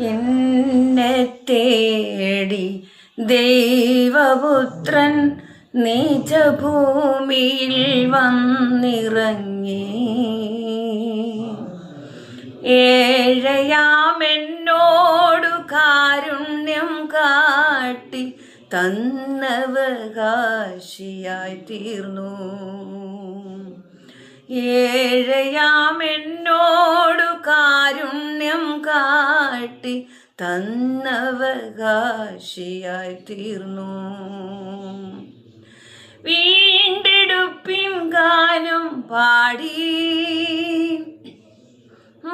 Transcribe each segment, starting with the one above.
എന്നെ തേടി ദൈവപുത്രൻ നീചഭൂമിയിൽ വന്നിറങ്ങി. ഏഴയാമെന്നോടു കാരുണ്യം കാട്ടി തന്നവകാശിയായി തീർന്നു. ഏഴയാമെന്നോ കാട്ടി തന്നവകാശിയായി തീർന്നു. വീണ്ടെടുപ്പിൻ ഗാനം പാടി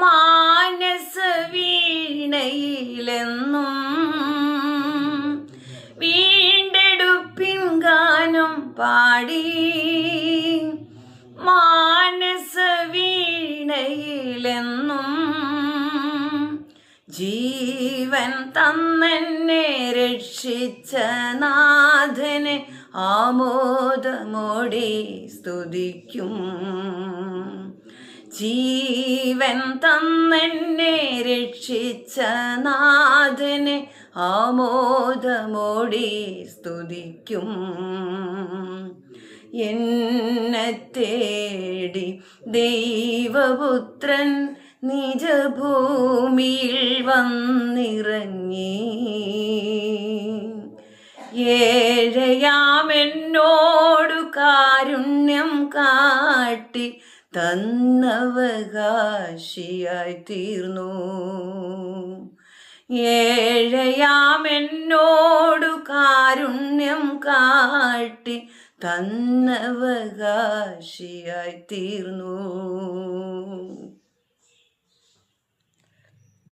മാനസ വീണയിലെന്നും വീണ്ടെടുപ്പിൻ ഗാനം പാടി മാനസ വീണയിലെന്നും ജീവൻ തന്നെന്നെ രക്ഷിച്ച നാഥനെ ആമോദമോടി സ്തുതിക്കും. ജീവൻ തന്നെന്നെ രക്ഷിച്ച നാഥനെ ആമോദമോടെ സ്തുതിക്കും. എന്നെ തേടി ദൈവപുത്രൻ നിജഭൂമിയിൽ വന്നിറങ്ങി. ഏഴയാമെന്നോടു കാരുണ്യം കാട്ടി തന്നവകാശിയായി തീർന്നു. ഏഴയാമെന്നോടു കാരുണ്യം കാട്ടി തന്നവകാശിയായി തീർന്നു.